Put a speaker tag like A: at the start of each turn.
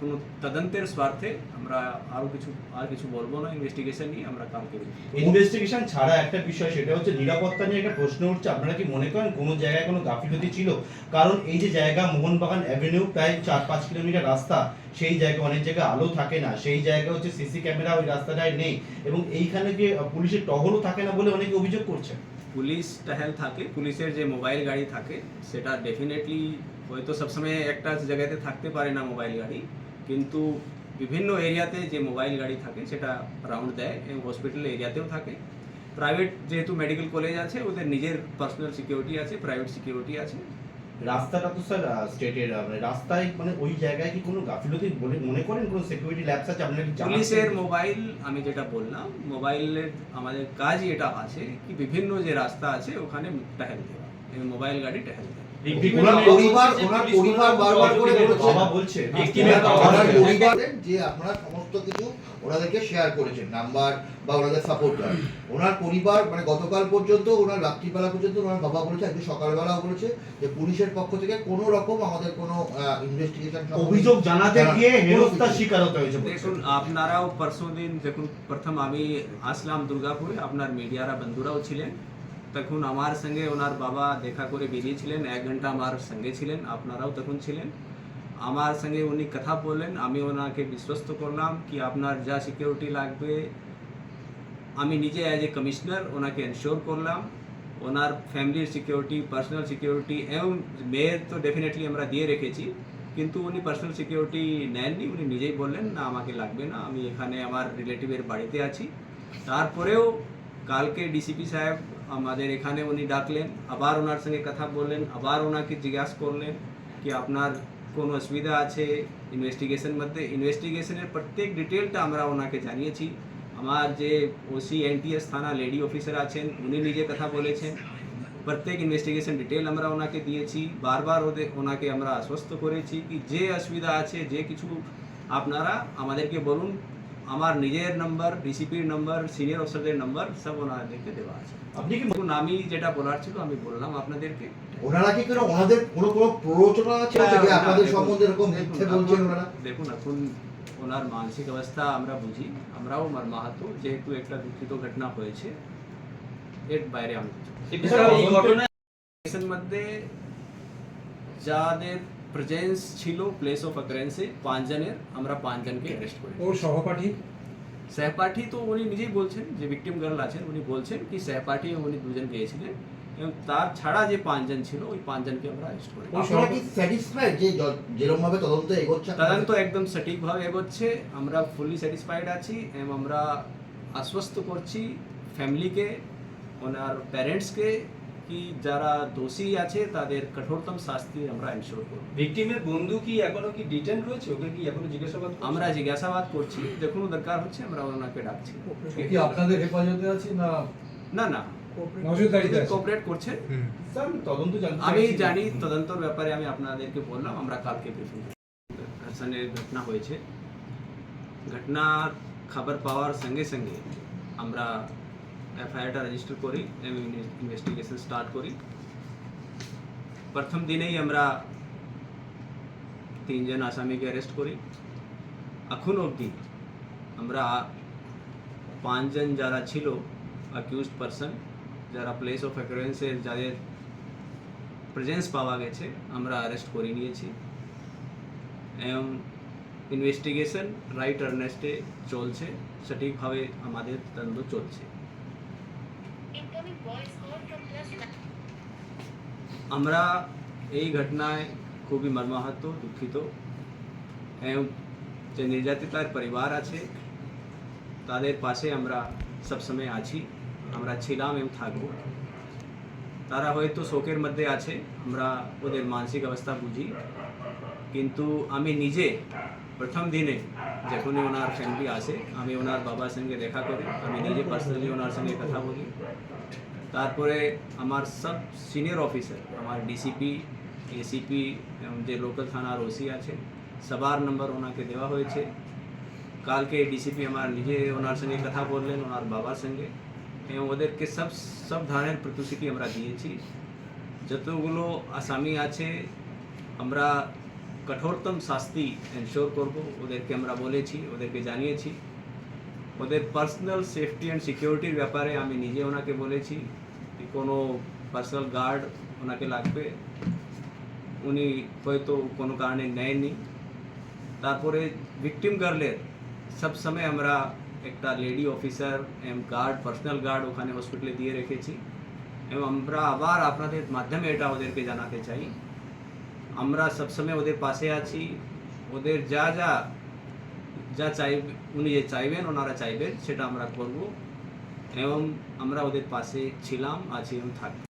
A: কোনো তদন্তের স্বার্থে আমরা আরও কিছু আর কিছু বলব না ইনভেস্টিগেশন নিয়ে আমরা কাম করি।
B: ইনভেস্টিগেশন ছাড়া একটা বিষয় সেটা হচ্ছে নিরাপত্তা নিয়ে একটা প্রশ্ন উঠছে। আপনারা কি মনে করেন কোনো জায়গায় কোনো গাফিলতি ছিল? কারণ এই যে জায়গা মোহনবাগান অ্যাভিনিউ প্রায় চার পাঁচ কিলোমিটার রাস্তা সেই জায়গায় অনেক জায়গায় আলো থাকে না। সেই জায়গা হচ্ছে সিসি ক্যামেরা ওই রাস্তাটায় নেই। এবং এইখানে যে পুলিশের টহলও থাকে না বলে অনেকে অভিযোগ করছে।
A: পুলিশ টহল থাকে পুলিশের যে মোবাইল গাড়ি থাকে সেটা ডেফিনেটলি হয়তো সবসময় একটা জায়গাতে থাকতে পারে না মোবাইল গাড়ি। কিন্তু বিভিন্ন এরিয়াতে যে মোবাইল গাড়ি থাকে সেটা রাউন্ড দেয় এবং হসপিটাল এরিয়াতেও থাকে। প্রাইভেট যেহেতু মেডিকেল কলেজ আছে ওদের নিজের পার্সোনাল সিকিউরিটি আছে প্রাইভেট সিকিউরিটি আছে।
B: রাস্তাটা তো স্যার স্টেটের মানে রাস্তায় মানে ওই জায়গায় কি কোনো গাফিলতি বলে মনে করেন কোনো সিকিউরিটি ল্যাবস আছে? আপনারা কি জানাচ্ছেন?
A: পুলিশের মোবাইল আমি যেটা বললাম মোবাইলের আমাদের কাজই এটা আছে কি বিভিন্ন যে রাস্তা আছে ওখানে টহল দেওয়া এবং মোবাইল গাড়ি টহল দেওয়া।
C: ওনার পরিবার ওনার পরিবার বারবার করে বলছে। ওনার ওনার পরিবার যে আপনারা সমস্ত কিছু ওনাদেরকে শেয়ার করেছেন নাম্বার বা ওনাদের সাপোর্টার ওনার পরিবার মানে গতকাল পর্যন্ত ওনার রাত্রিবেলা পর্যন্ত ওনার বাবা বলেছে আজকে সকালবেলাও বলেছে যে পুলিশের পক্ষ থেকে কোনো রকম আমাদের কোনো ইনভেস্টিগেশন
B: অভিযোগ জানাতে গিয়ে হেনস্থার শিকার হতে হয়েছে
A: দেখুন আপনারাও পরশু দিন দেখুন প্রথম আমি আসলাম দুর্গাপুরে আপনার মিডিয়ারা বন্ধুরাও ছিলেন। তখন আমার সঙ্গে ওনার বাবা দেখা করে বেরিয়েছিলেন এক ঘণ্টা আমার সঙ্গে ছিলেন, আপনারাও তখন ছিলেন। আমার সঙ্গে উনি কথা বললেন, আমি ওনাকে বিশ্বস্ত করলাম কি আপনার যা সিকিউরিটি লাগবে। আমি নিজে অ্যাজ এ কমিশনার ওনাকে এনশোর করলাম। ওনার ফ্যামিলির সিকিউরিটি পার্সোনাল সিকিউরিটি এবং মেয়ের তো ডেফিনেটলি আমরা দিয়ে রেখেছি। কিন্তু উনি পার্সোনাল সিকিউরিটি নেননি, উনি নিজেই বললেন, না, আমাকে লাগবে না, আমি এখানে আমার রিলেটিভের বাড়িতে আছি। তারপরেও কালকে ডিসিপি সাহেব আমাদের এখানে উনি ডাকলেন, আবার ওনার সঙ্গে কথা বললেন, আবার ওনাকে জিজ্ঞাসা করলেন কি আপনার কোনো অসুবিধা আছে ইনভেস্টিগেশন মধ্যে? ইনভেস্টিগেশনের প্রত্যেক ডিটেলটা আমরা ওনাকে জানিয়েছি। আমার যে ওসি এনটিএস থানা লেডি অফিসার আছেন, উনি নিজে কথা বলেছেন। প্রত্যেক ইনভেস্টিগেশন ডিটেল আমরা ওনাকে দিয়েছি। বারবার ওদের ওনাকে আমরা আশ্বস্ত করেছি কি যে অসুবিধা আছে, যে কিছু আপনারা আমাদেরকে বলুন আমার নিজের নাম্বার ডিসিপির নাম্বার সিনিয়র অফিসারদের নাম্বার সব ওনাদেরকে দেওয়া আছে।
B: আপনি কি
A: দেখুন আমি যেটা বলার ছিল আমি বললাম আপনাদেরকে।
C: ওনারা কি কোনো ওনাদের কোনো কোনো প্ররোচনা আছে? যে আপনাদের
A: দেখুন,
C: সম্বন্ধে এরকম মিথ্যে বলছেন
A: এখন-
C: ওনারা?
A: দেখুন এখন ওনার মানসিক অবস্থা আমরা বুঝি আমরাও মর্মাহত যেহেতু একটা দুঃখিত ঘটনা হয়েছে এর বাইরে আমি কিছু মধ্যে যাদের প্রেজেন্স ছিল প্লেস অফ অকারেন্সে পাঁচজনের আমরা পাঁচজনকে অ্যারেস্ট করি
D: ওর সহপাঠী?
A: সহপাঠী তো উনি নিজেই বলছেন যে ভিকটিম গার্ল আছেন উনি বলছেন কি সহপাঠী উনি দুজন গিয়েছিলেন এবং তার ছাড়া যে পাঁচজন ছিল ওই পাঁচজনকে আমরা অ্যারেস্ট করি
C: আপনারা কি স্যাটিসফাইড যে যেরকম ভাবে তদন্ত এগোচ্ছে?
A: তদন্ত একদম সঠিকভাবে এগোচ্ছে। আমরা ফুললি স্যাটিসফাইড আছি এবং আমরা আশ্বস্ত করছি ফ্যামিলিকে ওনার প্যারেন্টসকে কি যারা দোষী আছে তাদের কঠোরতম শাস্তি আমরা এনশোর করব।
D: ভিকটিমের বন্ধু কি এখনও কি ডিটেন রয়েছে? ওকে কি এখনও জিজ্ঞাসাবাদ
A: আমরা জিজ্ঞাসাবাদ করছি। যখন দরকার হচ্ছে আমরা ওনাকে ডাকছি।
E: কি আপনাদের হেফাজতে আছে না?
A: না না। কোঅপারেট করছে?
B: আমি তদন্ত জানতে
A: আমি
B: চাইছি।
A: জানি তদন্তর ব্যাপারে আমি আপনাদেরকে বললাম আমরা কালকে ব্রিফিং হাসানের ঘটনা হয়েছে। ঘটনার খবর পাওয়ার সঙ্গে সঙ্গে আমরা এফআইআরটা রেজিস্টার করি এবং ইনভেস্টিগেশন স্টার্ট করি প্রথম দিনেই আমরা তিনজন আসামিকে অ্যারেস্ট করি এখন অবধি আমরা পাঁচজন যারা ছিল অ্যাকিউজড পারসন যারা প্লেস অফ অ্যাকুরেন্সের যাদের প্রেজেন্স পাওয়া গেছে আমরা অ্যারেস্ট করে নিয়েছি এবং ইনভেস্টিগেশন রাইট আর্নেস্টে চলছে সঠিকভাবে আমাদের তদন্ত চলছে আমরা এই ঘটনায় খুবই মর্মাহত, দুঃখিত। এবং যে নির্যাতিতার পরিবার আছে, তাদের পাশে আমরা সবসময় আছি। আমরা ছিলাম এবং থাকব। তারা হয়তো শোকের মধ্যে আছে, আমরা ওদের মানসিক অবস্থা বুঝি। কিন্তু আমি নিজে প্রথম দিনে যখনই ওনার ফ্যামিলি আসে, আমি ওনার বাবার সঙ্গে দেখা করি, আমি নিজে পার্সোনালি ওনার সঙ্গে কথা বলি। তারপরে আমার সব সিনিয়র অফিসার আমার ডিসিপি এসিপি যে লোকাল থানার ওসি আছে, সবার নম্বর ওনাকে দেওয়া হয়েছে। কালকে ডিসিপি আমার নিজে ওনার সঙ্গে কথা বললেন, ওনার বাবার সঙ্গে। এবং ওদেরকে সব সব ধরনের প্রতিশ্রুতি আমরা দিয়েছি। যতগুলো আসামি আছে, আমরা কঠোরতম শাস্তি এনশোর করব। ওদেরকে আমরা বলেছি, ওদেরকে জানিয়েছি। ওদের পার্সোনাল সেফটি অ্যান্ড সিকিউরিটির ব্যাপারে আমি নিজে ওনাকে বলেছি যে কোনো পার্সোনাল গার্ড ওনাকে লাগবে। উনি হয়তো কোনো কারণে নেয়নি। তারপরে ভিকটিম গার্লের সব সময় আমরা একটা lady officer M guard personal guard ওখানে হসপিটালে দিয়ে রেখেছি। এবং আমরা আবার আপনাদের মাধ্যমে এটা ওদেরকে জানাতে চাই। আমরা সবসময় ওদের পাশে আছি ওদের যা যা যা চাই উনি যে চাইবেন ওনারা চাইবেন সেটা আমরা করব এবং আমরা ওদের পাশে ছিলাম আছি এবং থাকব